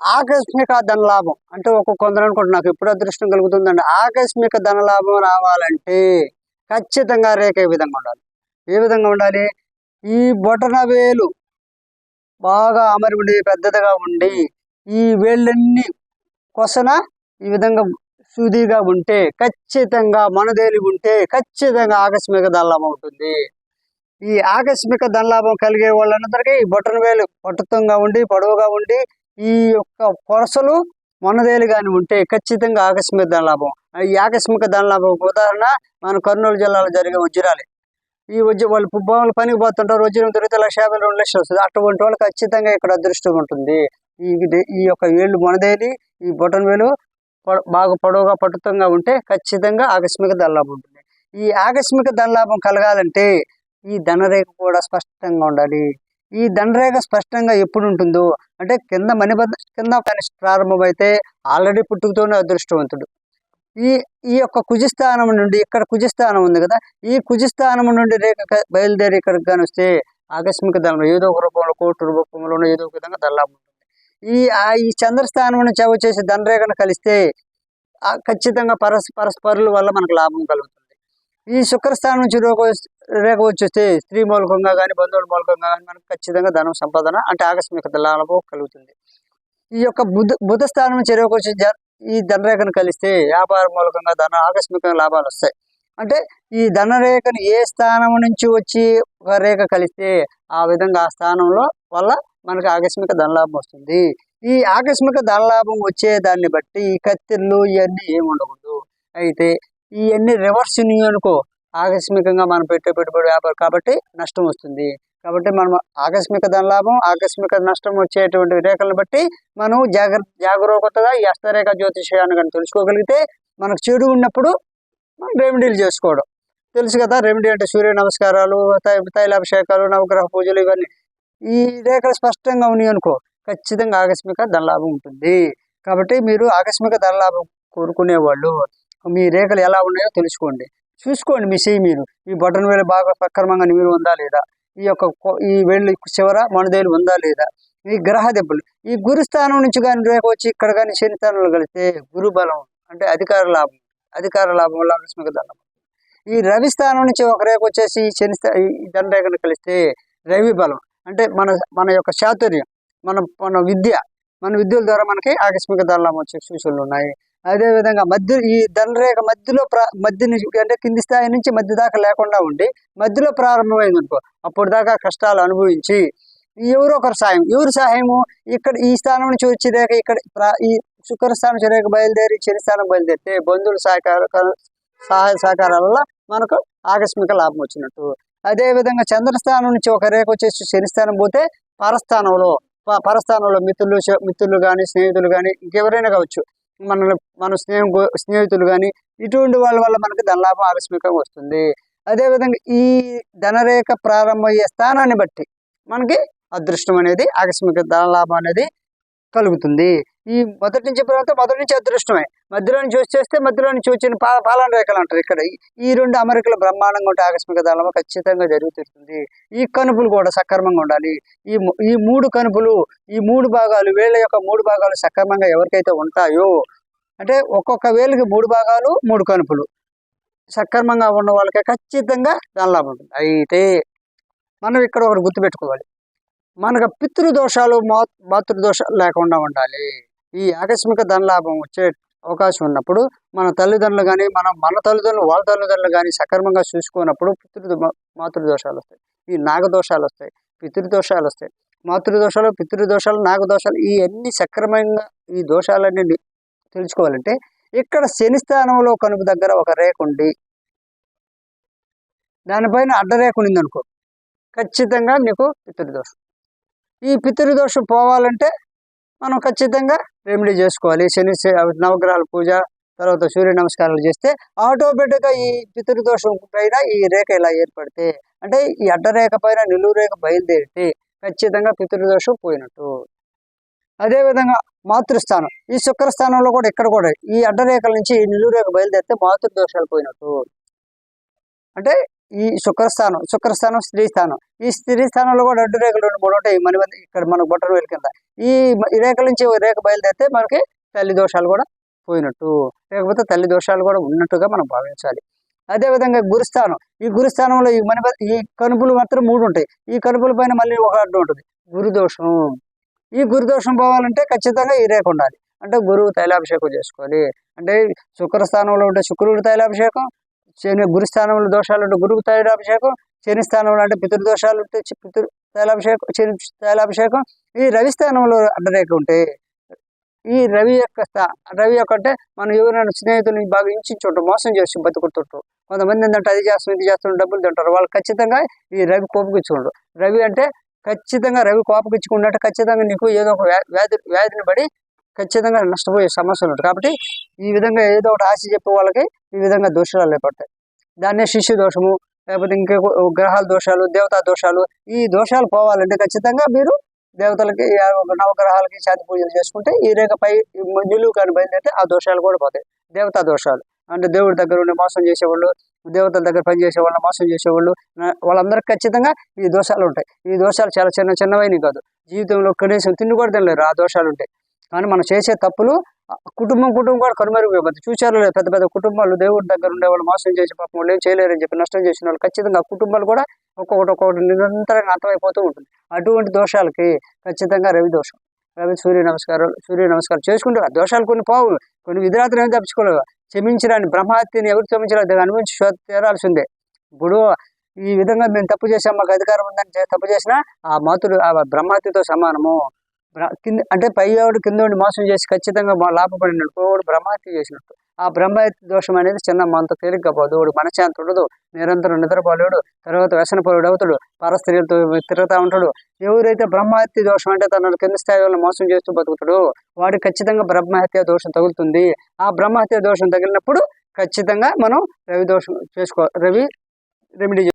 ఆకస్మిక ధనలాభం అంటే ఒక కొందరు అనుకుంటు నాకు ఎప్పుడు అదృష్టం కలుగుతుందండి. ఆకస్మిక ధనలాభం రావాలంటే ఖచ్చితంగా రేఖ ఏ విధంగా ఉండాలి? ఏ విధంగా ఉండాలి? ఈ బొటన వేలు బాగా అమరి ఉండి పెద్దదిగా ఉండి ఈ వేళ్ళన్నీ కొసన ఈ విధంగా సూదిగా ఉంటే ఖచ్చితంగా మనదేలి ఉంటే ఖచ్చితంగా ఆకస్మిక ధనలాభం ఉంటుంది. ఈ ఆకస్మిక ధనలాభం కలిగే వాళ్ళందరికీ ఈ బొటన వేలు పట్టుతంగా ఉండి పొడవుగా ఉండి ఈ యొక్క కొరసలు మొన్నదేలు కానీ ఉంటే ఖచ్చితంగా ఆకస్మిక ధనలాభం ఈ ఆకస్మిక ధనలాభం ఉదాహరణ మన కర్నూలు జిల్లాలో జరిగే ఉజ్జరాలి ఈ ఉజ్జ వాళ్ళు భూములు పనికి పోతుంటారు ఉద్యోగం దొరికితే లక్ష యాభై రెండు లక్షలు వస్తుంది. అటువంటి వాళ్ళు ఖచ్చితంగా ఇక్కడ అదృష్టం ఉంటుంది. ఈ ఈ యొక్క వేళ్ళు మొనదేలి ఈ బొటన్ వేలు బాగా పొడవుగా పట్టుతంగా ఉంటే ఖచ్చితంగా ఆకస్మిక ధనలాభం ఉంటుంది. ఈ ఆకస్మిక ధనలాభం కలగాలంటే ఈ ధనరేఖ కూడా స్పష్టంగా ఉండాలి. ఈ దండరేఖ స్పష్టంగా ఎప్పుడు ఉంటుందో అంటే కింద మణిబద్ధ కింద కనిష్ట ప్రారంభమైతే ఆల్రెడీ పుట్టుకతోనే అదృష్టవంతుడు. ఈ ఈ యొక్క కుజిస్థానం నుండి ఇక్కడ కుజిస్థానం ఉంది కదా ఈ కుజిస్థానం నుండి రేఖ బయలుదేరి ఇక్కడికి కానీ వస్తే ఆకస్మిక ధనం ఏదో ఒక రూపంలో కోటి రూపంలోనో ఏదో ఒక విధంగా ధనలాభం ఉంటుంది. ఈ ఆ ఈ చంద్రస్థానం నుంచి వచ్చేసి ధనరేఖను కలిస్తే ఆ ఖచ్చితంగా పరస్ పరస్పరుల వల్ల మనకు లాభం కలుగుతుంది. ఈ శుక్రస్థానం నుంచి రేఖ రేఖ వచ్చేస్తే స్త్రీ మూలకంగా కానీ బంధువుల మూలకంగా కానీ మనకు ఖచ్చితంగా ధనం సంపాదన అంటే ఆకస్మిక లాభం కలుగుతుంది. ఈ యొక్క బుధ బుధ స్థానం నుంచి రేఖ వచ్చి ఈ ధనరేఖను కలిస్తే వ్యాపార మూలకంగా ధన ఆకస్మిక లాభాలు వస్తాయి. అంటే ఈ ధనరేఖను ఏ స్థానం నుంచి వచ్చి ఒక రేఖ కలిస్తే ఆ విధంగా ఆ స్థానంలో వల్ల మనకి ఆకస్మిక ధనలాభం వస్తుంది. ఈ ఆకస్మిక ధనలాభం వచ్చే దాన్ని బట్టి ఈ కత్తిర్లు ఇవన్నీ ఏమి ఉండకూడదు. అయితే ఇవన్నీ రివర్స్ అనుకో. ఆకస్మికంగా మనం పెట్టే పెట్టుబడి వ్యాపారం కాబట్టి నష్టం వస్తుంది. కాబట్టి మనం ఆకస్మిక ధనలాభం ఆకస్మిక నష్టం వచ్చేటువంటి రేఖలను బట్టి మనం జాగ్ర జాగరూకతగా ఈ హస్తరేఖ జ్యోతిషయాన్ని కానీ తెలుసుకోగలిగితే మనకు చెడు ఉన్నప్పుడు మనం రెమెడీలు చేసుకోవడం. తెలుసు కదా రెమెడీ అంటే సూర్య నమస్కారాలు తై- తైలాభిషేకాలు నవగ్రహ పూజలు ఇవన్నీ. ఈ రేఖలు స్పష్టంగా ఉన్నాయి అనుకో ఖచ్చితంగా ఆకస్మిక ధనలాభం ఉంటుంది. కాబట్టి మీరు ఆకస్మిక ధనలాభం కోరుకునే వాళ్ళు మీ రేఖలు ఎలా ఉన్నాయో తెలుసుకోండి. చూసుకోండి మీ చేయి మీరు. ఈ బటన్ వేలు బాగా సక్రమంగా మీరు ఉందా లేదా? ఈ యొక్క ఈ వేళ్ళు చివర మణదేలు ఉందా లేదా? ఈ గ్రహ దెబ్బలు. ఈ గురుస్థానం నుంచి కానీ రేఖ వచ్చి ఇక్కడ కానీ శనిస్థానంలో కలిస్తే గురు బలం అంటే అధికార లాభం అధికార లాభం వల్ల ఆకస్మిక ధనం. ఈ రవి స్థానం నుంచి ఒక రేఖ వచ్చేసి శనిస్థా శని ఈ ధనరేఖను కలిస్తే రవి బలం. అంటే మన మన యొక్క చాతుర్యం మన మన విద్య మన విద్యల ద్వారా మనకి ఆకస్మిక ధనలాభం వచ్చే సూచనలు ఉన్నాయి. అదే విధంగా మధ్య ఈ ధనరేఖ మధ్యలో మధ్య నుంచి అంటే కింది స్థాయి నుంచి మధ్య దాకా లేకుండా ఉండి మధ్యలో ప్రారంభమైంది అనుకో అప్పుడు దాకా కష్టాలు అనుభవించి ఎవరో ఒకరు సాయం ఎవరు సాయము? ఇక్కడ ఈ స్థానం నుంచి వచ్చేదాక ఇక్కడ ఈ శుక్ర స్థానం చెరక బయలుదేరి శని స్థానం బయలుదేరితే బంధువుల సహకార సహాయ సహకారాల వల్ల మనకు ఆకస్మిక లాభం వచ్చినట్టు. అదే విధంగా చంద్రస్థానం నుంచి ఒక రేఖ వచ్చేసి శనిస్థానం పోతే పరస్థానంలో ప- పరస్థానంలో మిత్రులు మిత్రులు కానీ స్నేహితులు కానీ ఇంకెవరైనా కావచ్చు మన మన స్నేహం స్నేహితులు కానీ ఇటువంటి వాళ్ళ వల్ల మనకి ధనలాభం ఆకస్మికంగా వస్తుంది. అదేవిధంగా ఈ ధనరేఖ ప్రారంభమయ్యే స్థానాన్ని బట్టి మనకి అదృష్టం అనేది ఆకస్మిక ధనలాభం అనేది కలుగుతుంది. ఈ మొదటి నుంచి ప్రాంతం మొదటి నుంచి అదృష్టమే. మధ్యలో నుంచి వచ్చేస్తే మధ్యలో నుంచి వచ్చిన పా పాలన రేఖలు అంటారు ఇక్కడ. ఈ- రెండు అమెరికలు బ్రహ్మాండంగా ఉంటే ఆకస్మిక ధనలాభం ఖచ్చితంగా జరుగుతుంది ఈ కనుపులు కూడా సక్రమంగా ఉండాలి. ఈ ఈ మూడు కనుపులు ఈ మూడు భాగాలు వేళ్ళ యొక్క మూడు భాగాలు సక్రమంగా ఎవరికైతే ఉంటాయో అంటే ఒక్కొక్క వేలుకి మూడు భాగాలు మూడు కనుపులు. సక్రమంగా ఉన్న వాళ్ళకి ఖచ్చితంగా ధనలాభం ఉంటుంది. అయితే మనం ఇక్కడ ఒకటి గుర్తుపెట్టుకోవాలి. మనకు పితృదోషాలు మా మాతృదోషాలు లేకుండా ఉండాలి. ఈ ఆకస్మిక ధనలాభం వచ్చే అవకాశం ఉన్నప్పుడు మన తల్లిదండ్రులు కానీ మన మన తల్లిదండ్రులు వాళ్ళ తల్లిదండ్రులు కానీ సక్రమంగా చూసుకున్నప్పుడు పితృ మాతృదోషాలు వస్తాయి. ఈ నాగదోషాలు వస్తాయి పితృదోషాలు వస్తాయి. మాతృదోషాలు పితృదోషాలు నాగదోషాలు ఈ అన్ని సక్రమంగా ఈ దోషాలన్నీ తెలుసుకోవాలంటే ఇక్కడ శని స్థానంలో కనుక దగ్గర ఒక రేఖ ఉండి దానిపైన అడ్డరేఖ ఉంది అనుకో ఖచ్చితంగా నీకు పితృదోషం. ఈ పితృదోషం పోవాలంటే మనం ఖచ్చితంగా రెమెడీ చేసుకోవాలి. శని నవగ్రహాల పూజ తర్వాత సూర్య నమస్కారాలు చేస్తే ఆటోమేటిక్గా ఈ పితృదోషం పైన ఈ రేఖ ఇలా ఏర్పడితే అంటే ఈ అడ్డరేఖ పైన నిలువు రేఖ బయలుదేరితే ఖచ్చితంగా పితృదోషం పోయినట్టు. అదేవిధంగా మాతృస్థానం. ఈ శుక్రస్థానంలో కూడా ఇక్కడ కూడా ఈ అడ్డరేఖల నుంచి ఈ నిలువు రేఖ బయలుదేరితే మాతృదోషాలు పోయినట్టు. అంటే ఈ శుక్రస్థానం శుక్రస్థానం స్త్రీ స్థానం. ఈ స్త్రీ స్థానంలో కూడా అడ్డు రేఖలు రెండు మూడు ఉంటాయి. మన ఇక్కడ మన బొట్టన వేలు కింద. ఈ మ- ఈ రేఖల నుంచి రేఖ బయలుదేరితే మనకి తల్లి దోషాలు కూడా పోయినట్టు. లేకపోతే తల్లి దోషాలు కూడా ఉన్నట్టుగా మనం భావించాలి. అదేవిధంగా గురుస్థానం. ఈ గురుస్థానంలో ఈ మన ఈ కనుపులు మాత్రం మూడు ఉంటాయి. ఈ కనుపుల పైన మళ్ళీ ఒక అడ్డు ఉంటుంది. గురుదోషం ఈ గురుదోషం పోవాలంటే ఖచ్చితంగా ఈ రేఖ ఉండాలి. అంటే గురువు తైలాభిషేకం చేసుకోవాలి. అంటే శుక్రస్థానంలో ఉంటే శుక్రుడు తైలాభిషేకం శని గురు స్థానంలో దోషాలు ఉంటే గురువు తైలాభిషేకం శని స్థానంలో అంటే పితృదోషాలు ఉంటే చి- పితృ తైలాభిషేకం శని తైలాభిషేకం. ఈ రవి స్థానంలో అడ్డరేఖ ఉంటే ఈ రవి యొక్క స్థా- రవి యొక్క అంటే మనం ఎవరైనా స్నేహితులు బాగా ఇంచుంటు మోసం చేసి బతుకుతుంటారు. కొంతమంది ఏంటంటే అది చేస్తాం ఇది చేస్తాం డబ్బులు తింటారు. వాళ్ళు ఖచ్చితంగా ఈ రవి కోపకిచ్చుకుంటారు రవి అంటే ఖచ్చితంగా రవి కోపకిచ్చుకున్నట్టు ఖచ్చితంగా నీకు ఏదో ఒక వ్యా- వ్యాధి వ్యాధిని పడి ఖచ్చితంగా నష్టపోయే సమస్యలు ఉంటాయి. కాబట్టి ఈ విధంగా ఏదో ఒకటి ఆశ చెప్పే వాళ్ళకి ఈ విధంగా దోషాలు ఏర్పడతాయి. దాన్నే శిష్యు దోషము లేకపోతే ఇంకా గ్రహాల దోషాలు దేవతా దోషాలు ఈ దోషాలు పోవాలంటే ఖచ్చితంగా మీరు దేవతలకి నవగ్రహాలకి శాంతి పూజలు చేసుకుంటే ఈ రేఖపై పై నిలువు కానీ బయలుదేరితే ఆ దోషాలు కూడా పోతాయి. దేవతా దోషాలు. అంటే దేవుడి దగ్గర ఉండి మోసం చేసేవాళ్ళు దేవతల దగ్గర పని చేసేవాళ్ళు మోసం చేసేవాళ్ళు వాళ్ళందరికీ ఖచ్చితంగా ఈ దోషాలు ఉంటాయి. ఈ దోషాలు చాలా చిన్న చిన్నవైనవి కాదు. జీవితంలో కనీసం తిండి కూడా తినలేరు ఆ దోషాలు ఉంటాయి. కానీ మనం చేసే తప్పులు ఆ కుటుంబం కుటుంబం కూడా కనుమరుగైపోతుంది. చూసారు లేదు పెద్ద పెద్ద కుటుంబాలు దేవుడి దగ్గర ఉండే వాళ్ళు మోసం చేసి పాపం వాళ్ళు ఏం చేయలేరని చెప్పి నష్టం చేసిన వాళ్ళు ఖచ్చితంగా కుటుంబాలు కూడా ఒక్కొక్కటి ఒక్కొక్కటి నిరంతరంగా అంతమైపోతూ ఉంటుంది. అటువంటి దోషాలకి ఖచ్చితంగా రవి దోషం. రవి సూర్య నమస్కారం సూర్య నమస్కారం చేసుకుంటారు. ఆ దోషాలు కొన్ని పోవు. కొన్ని విధిరాత్రులు ఏమి తప్పించుకోలేవు. క్షమించరాని బ్రహ్మహత్యని ఎవరు క్షమించలేదు. అనుభవించి శోధ తీరాల్సిందే ఇప్పుడు ఈ విధంగా మేము తప్పు చేసాం మాకు అధికారం ఉందని తప్పు చేసినా ఆ మాతుడు ఆ బ్రహ్మహత్యతో సమానము. కింద అంటే పైవాడు కింద ఉండి మోసం చేసి ఖచ్చితంగా మా లాభపడినట్టు బ్రహ్మహత్య చేసినట్టు. ఆ బ్రహ్మహత్య దోషం అనేది చిన్న మనతో తేలిగ్గా పోదు. వాడు ఉండదు. నిరంతరం నిద్రపోలేడు. తర్వాత వ్యసనపరుడు అవుతాడు. పరస్త్రీలతో తిరుగుతూ ఉంటాడు. ఎవరైతే బ్రహ్మహత్య దోషం అంటే తనను కింద స్థాయిలో మోసం చేస్తూ బతుకుతాడు వాడికి ఖచ్చితంగా బ్రహ్మహత్య దోషం తగులుతుంది. ఆ బ్రహ్మహత్య దోషం తగిలినప్పుడు ఖచ్చితంగా మనం రవి దోషం చేసుకో రవి రెమెడీ